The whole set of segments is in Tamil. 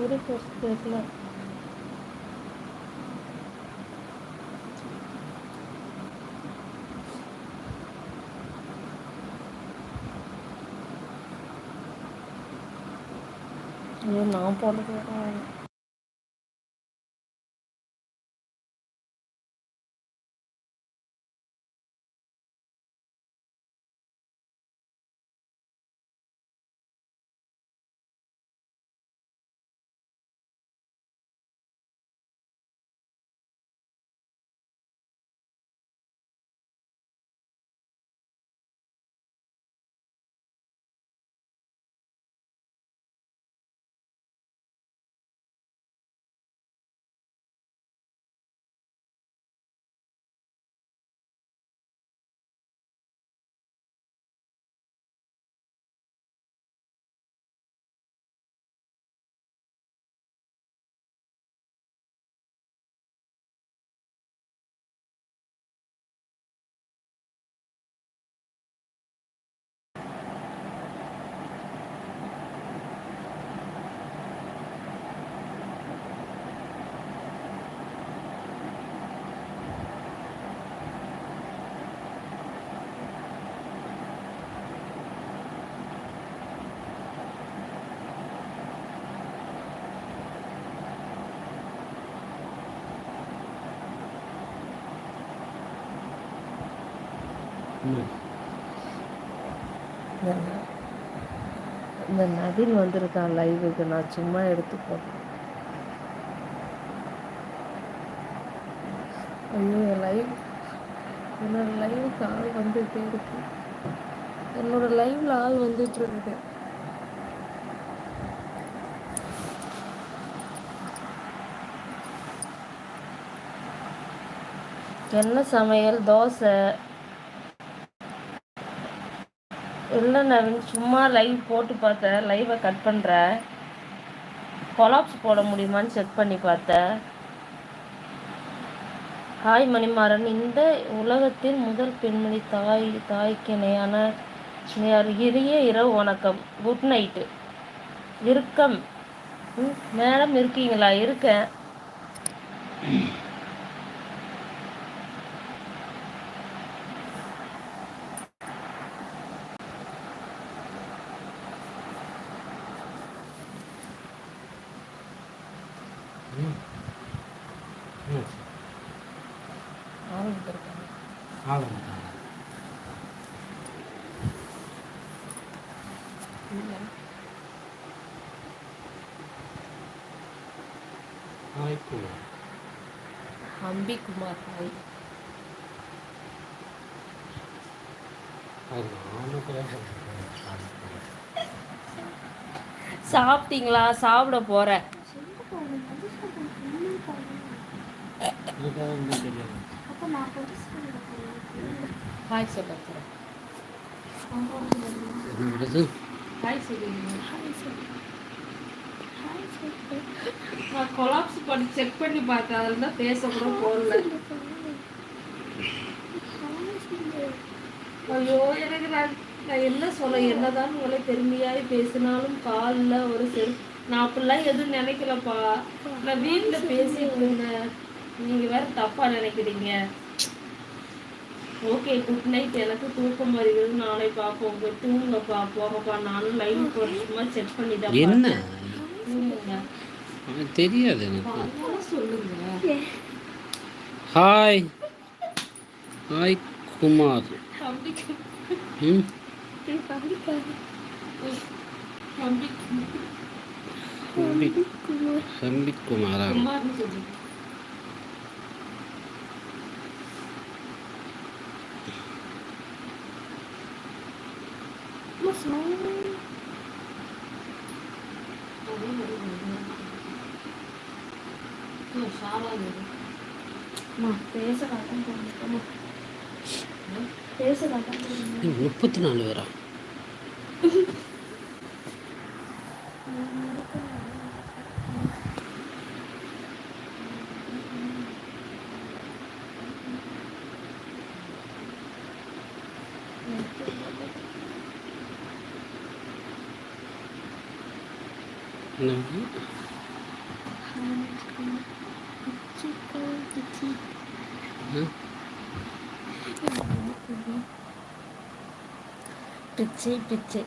ஊரே பேச கேட்கல ஐயோ நான் போடுறது வேற. இந்த நவீன் வந்திருக்கான் லைவுக்கு நான் சும்மா எடுத்து போட்டேன் ஐயோ என் லைவ் என்னோட லைவுக்கு ஆள் வந்துகிட்டே இருக்கு. என்னோட லைவ்ல ஆள் வந்துட்டு இருக்குது என்ன சமையல்? தோசை. இல்லை நான் சும்மா லைவ் போட்டு பார்த்தேன் லைவை கட் பண்ணுறேன் கொலாப்ஸ் போட முடியுமான்னு செக் பண்ணி பார்த்தேன் ஹாய் மணிமாறன் இந்த உலகத்தின் முதல் பெண்மணி தாய் தாய்க்கு இணையான யார் இரவு வணக்கம். குட் நைட்டு இருக்கம் ம், மேடம் இருக்கீங்களா? இருக்கேன். குமார் ஹாய் சாப்பிட்டீங்களா? சாப்பிட போகிறேன் ஹாய் சொல்ல போகிறேன் ஹாய் நான் கொலாப்ஸ் பண்ணி செக் பண்ணி பார்த்தேன் அதில் தான் பேச கூட போடல ஐயோ எனக்கு நான் நான் என்ன சொல்ல என்னதான் உங்களை பெருமையாய் பேசினாலும் காலில் ஒரு செல் நான் அப்படிலாம் எதுவும் நினைக்கலப்பா. நான் வீட்டில் பேசிட்டு இருந்தேன். நீங்கள் வேற தப்பா நினைக்கிறீங்க. ஓகே குட் நைட் எனக்கு தூக்கம் வருகிறது. நாளை பார்ப்போம். போய் தூங்கப்பா போங்கப்பா நானும் லைவ் போட்டு சும்மா செக் பண்ணி தான் என்ன தெரியாது எனக்கு. சொல்லுங்க. Hi hi Kumar. சம்பித் குமாரா? முப்பத்தி நாலு பேரா? என்னது? பிச்சை பிச்சை.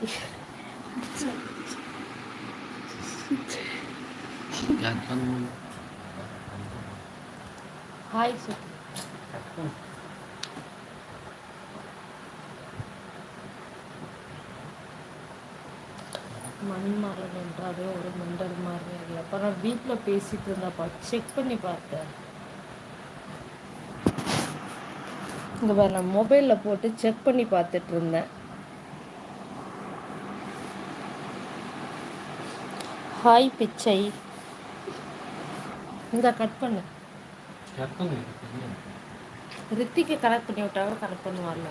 ஹாய் சுத்தி மண்மரல் என்றாலே ஒரு மண்டல் மாதிரி. இல்லை அப்புறம் வீட்டில் பேசிட்டு இருந்தாப்பா செக் பண்ணி பார்த்தேன். இங்கே பாரு நான் மொபைலில் போட்டு செக் பண்ணி பார்த்துட்டு இருந்தேன். ஹாய் பிச்சை. இந்த கட் பண்ணு. ரித்திக்கு கனெக்ட் பண்ணி விட்டாலும் கனெக்ட் பண்ணுவார்ல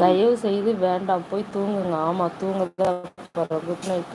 தயவு செய்து வேண்டாம் போய் தூங்குங்க. ஆமா தூங்க good night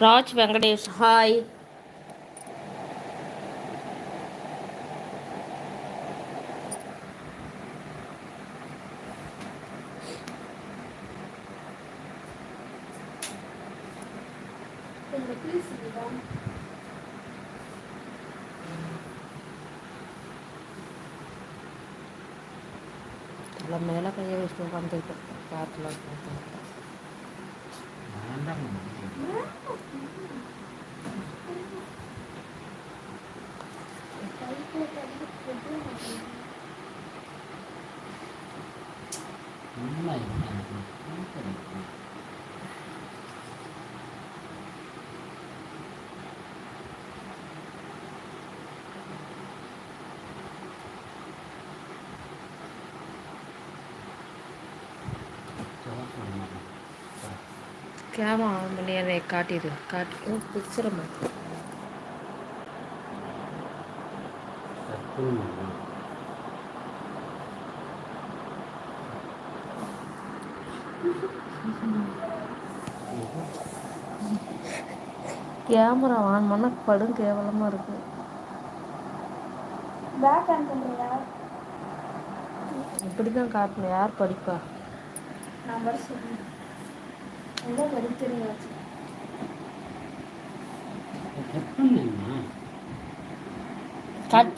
Raj Venkatesh hi అలా మేళ కయ్య విష్ణు పంతులు పాటలు うまいね。கேமரா ஆன் பண்ணி என்னை காட்டிடு காட்டி பிக்சரை மாற்றி கேமரா ஆன் பண்ண படும் கேவலமாக இருக்கு. பேக் ஆன் பண்ணுறியா இப்படி தான் காட்டணும். யார் படிப்பா? நம்பர் சொல்லு கட் பண்ணுமா கட்